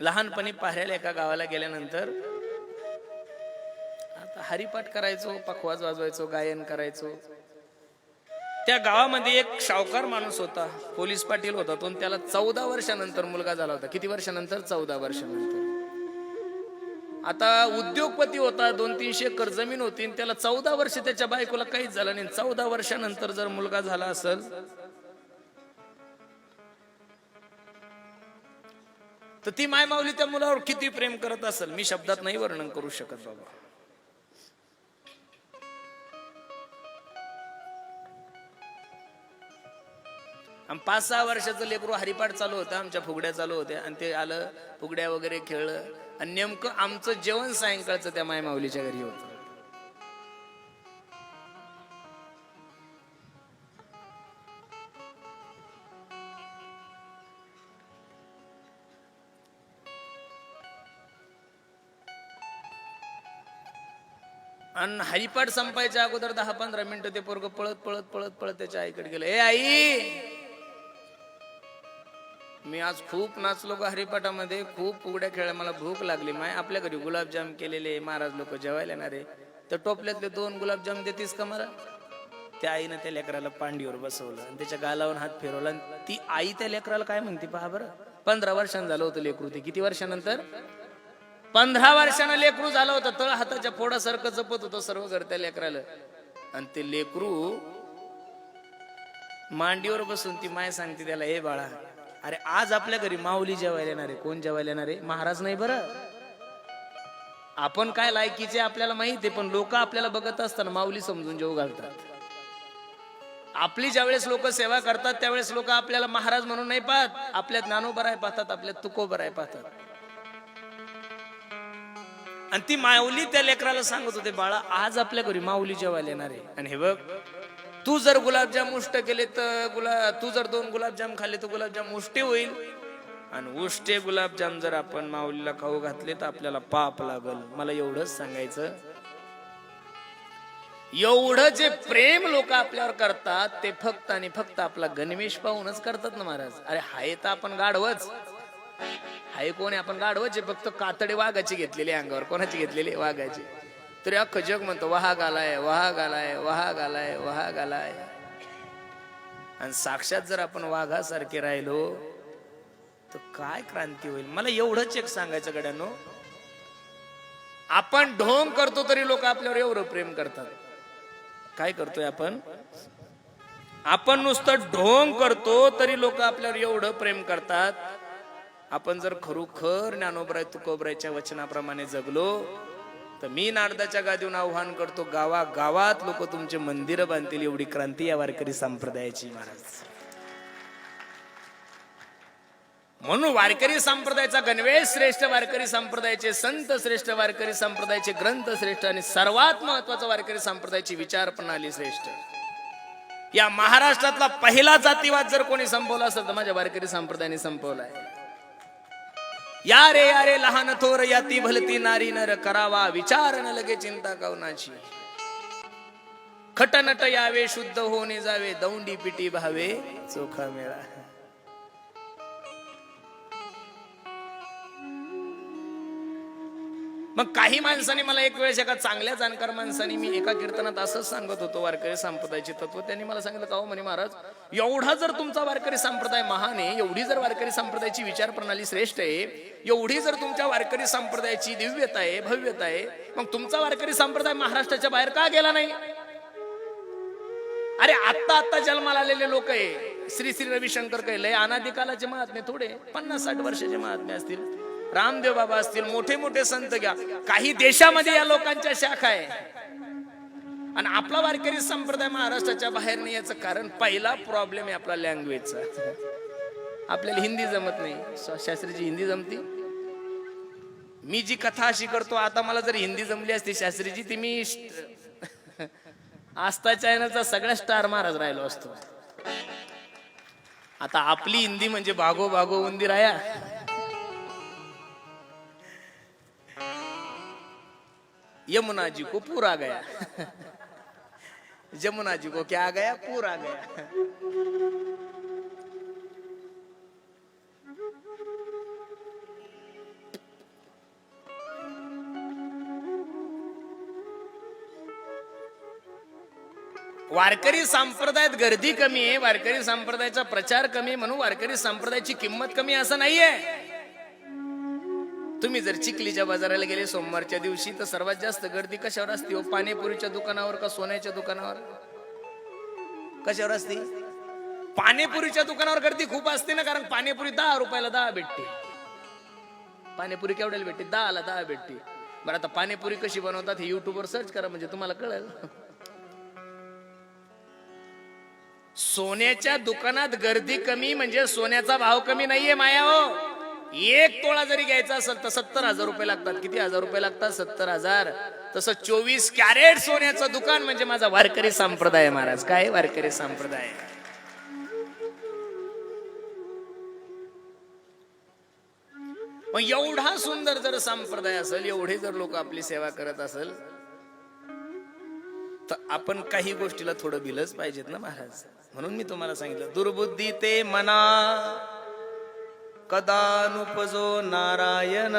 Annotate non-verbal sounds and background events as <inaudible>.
लहानपणी पाहऱ्याला एका गावाला गेल्यानंतर आता हरिपाठ करायचो पखवाज वाजवायचो गायन करायचो. त्या गावामध्ये एक शावकार माणूस होता पोलीस पाटील होता तो त्याला चौदा वर्षानंतर मुलगा झाला होता. किती वर्षानंतर? चौदा वर्षानंतर. आता उद्योगपती होता दोन तीनशे एकर जमीन होती आणि त्याला चौदा वर्ष त्याच्या बायकोला काहीच झालं नाही. चौदा वर्षानंतर जर मुलगा झाला असेल तर ती माय माऊली त्या मुलावर किती प्रेम करत असेल? मी शब्दात नाही वर्णन करू शकत बाबा. आणि पाच सहा वर्षाचं लेकरू हरिपाठ चालू होतं आमच्या फुगड्या चालू होत्या. आणि ते आलं फुगड्या वगैरे खेळलं. आणि नेमकं आमचं जेवण सायंकाळचं त्या माय माऊलीच्या घरी होतं. आणि हरिपाठ संपायच्या अगोदर दहा पंधरा मिनिटं ते पोरग पळत पळत पळत पळत त्याच्या आईकडे गेलं. ए आई! मी आज खूप नाचलो का हरिपाठामध्ये. खूप उघड्या खेळल्या मला भूक लागली. माय आपल्या घरी गुलाबजाम केलेले महाराज लोक जेवायला येणार आहे. तर टोपल्यातले दोन गुलाबजाम देतीस का मला? त्या आईनं त्या लेकराला पांडीवर बसवलं आणि त्याच्या गालावर हात फिरवला. आणि ती आई त्या लेकराला काय म्हणते पहा बरं? पंधरा वर्षांनी झालं होतं लेकरू ते. किती वर्षानंतर? पंधरा वर्षानं लेकरू झालं होतं तळ हाताच्या फोडासारखं जपत होतं सर्व घर त्या लेकराला. आणि ते लेकरू मांडीवर बसून ती माय सांगते त्याला हे बाळा अरे आज आपल्या घरी माऊली जेवायला येणार आहे. कोण जेवायला येणार आहे? महाराज नाही बरं. आपण काय लायकीचे आपल्याला माहिती आहे पण लोक आपल्याला बघत असताना माऊली समजून जेव घालतात. आपली ज्यावेळेस लोक सेवा करतात त्यावेळेस लोक आपल्याला महाराज म्हणून नाही पाहत. आपल्या ज्ञानोबराय पाहतात आपल्या तुकोबराय पाहतात. आणि ती माऊली त्या लेकराला सांगत होते बाळा आज आपल्या घरी माऊली जेवायला येणार आहे. आणि हे बघ तू जर गुलाबजाम उष्ट केले तर गुला तू जर दोन गुलाबजाम खाल्ले तर गुलाबजाम उष्टे होईल. आणि उष्टे गुलाबजाम जर आपण माऊलीला खाऊ घातले तर आपल्याला पाप लागल. मला एवढंच सांगायचं. एवढं जे प्रेम लोक आपल्यावर करतात ते फक्त आणि फक्त आपला गणवेश पाहूनच करतात ना महाराज. अरे हाय तर आपण गाढवच. आहे कोण आपण गाढवच फक्त कातडे वाघाची घेतलेली अंगावर. कोणाची घेतलेली? वाघाची. तरी अख्खं जग म्हणतो वाघ आलाय वाघ आलाय वाघ आलाय वाघ आलाय. आणि साक्षात जर आपण वाघासारखे राहिलो तर काय क्रांती होईल? मला एवढंच एक सांगायचं गड्यानो. आपण ढोंग करतो तरी लोक आपल्यावर एवढं प्रेम करतात. काय करतोय आपण? आपण नुसतं ढोंग करतो तरी लोक आपल्यावर एवढं प्रेम करतात. आपण जर खरोखर ज्ञानोबराय तुकोबरायच्या वचनाप्रमाणे जगलो तर मी नारदाच्या गादीहून आव्हान करतो गावा गावात लोक तुमचे मंदिर बांधतील एवढी क्रांती या वारकरी संप्रदायाची महाराज. म्हणून वारकरी संप्रदायाचा गणवेश श्रेष्ठ वारकरी संप्रदायाचे संत श्रेष्ठ वारकरी संप्रदायाचे ग्रंथ श्रेष्ठ आणि सर्वात महत्त्वाचा वारकरी संप्रदायाची विचार प्रणाली श्रेष्ठ. या महाराष्ट्रातला पहिला जातीवाद जर कोणी संपवला असेल तर माझ्या वारकरी संप्रदायाने संपवलाय. या रे या रे लहान थोर या ती भलती नारी नर करावा विचार न लगे चिंता कवनाची. खटनट यावे शुद्ध होणे जावे दौंडी पिटी भावे चोखा मेळा. मग काही माणसांनी मला एक वेळेस एका चांगल्या जाणकार माणसाने मी एका कीर्तनात असंच सांगत होतो वारकरी संप्रदायाचे तत्व. त्यांनी मला सांगितलं का हो म्हणे महाराज एवढा जर तुमचा वारकरी संप्रदाय महान आहे एवढी जर वारकरी संप्रदायाची विचार प्रणाली श्रेष्ठ आहे एवढी जर तुमच्या वारकरी संप्रदायाची दिव्यता आहे भव्यता आहे मग तुमचा वारकरी संप्रदाय महाराष्ट्राच्या बाहेर का गेला नाही? अरे आत्ता आत्ता जन्माला आलेले लोक आहे. श्री श्री रविशंकर कैलय अनादिकालाचे महात्मे थोडे पन्नास साठ वर्षाचे महात्मे असतील. रामदेव बाबा असतील मोठे मोठे संत घ्या. काही देशामध्ये या लोकांच्या शाखा आहे. आणि आपला वारकरी संप्रदाय महाराष्ट्राच्या बाहेर नाही याचं कारण पहिला प्रॉब्लेम आहे आपला लँग्वेजचा आपल्याला हिंदी जमत नाही. शास्त्रीची हिंदी जमती? मी जी कथा अशी करतो आता मला जर हिंदी जमली असती शास्त्रीची ती मी <laughs> आस्था चायनाचा सगळ्या स्टार महाराज राहिलो असतो. आता आपली हिंदी म्हणजे भागो भागो उंदीर आया यमुना जी को पूर आ गया। <laughs> यमुना जी को क्या आ गया? पूर आ गया। वारकरी संप्रदायात गर्दी कमी आहे वारकरी संप्रदायाचा प्रचार कमी म्हणून वारकरी संप्रदायाची किंमत कमी असं नाहीये. तुम्ही जर चिखलीच्या बाजाराला गेले सोमवारच्या दिवशी तर सर्वात जास्त गर्दी कशावर असते हो? पाणीपुरीच्या दुकानावर का सोन्याच्या दुकानावर? कशावर असते? पाणीपुरीच्या दुकानावर गर्दी खूप असते ना कारण पाणीपुरी दहा रुपयाला दहा भेटते. पाणीपुरी केवढ्याला भेटते? दहाला दहा भेटते. बरं आता पाणीपुरी कशी बनवतात हे युट्यूबवर सर्च करा म्हणजे तुम्हाला कळेल. सोन्याच्या दुकानात गर्दी कमी म्हणजे सोन्याचा भाव कमी नाहीये माया हो. एक तोळा जरी घ्यायचा असेल तर सत्तर हजार रुपये लागतात. किती हजार रुपये लागतात? सत्तर हजार. तसं चोवीस कॅरेट सोन्याचं दुकान म्हणजे माझा वारकरी संप्रदाय महाराज. काय वारकरी संप्रदाय? मग एवढा सुंदर जर संप्रदाय असेल एवढे जर लोक आपली सेवा करत असेल तर आपण काही गोष्टीला थोडं भिलच पाहिजेत ना महाराज? म्हणून मी तुम्हाला सांगितलं दुर्बुद्धी ते मना कदानुपजो नारायण।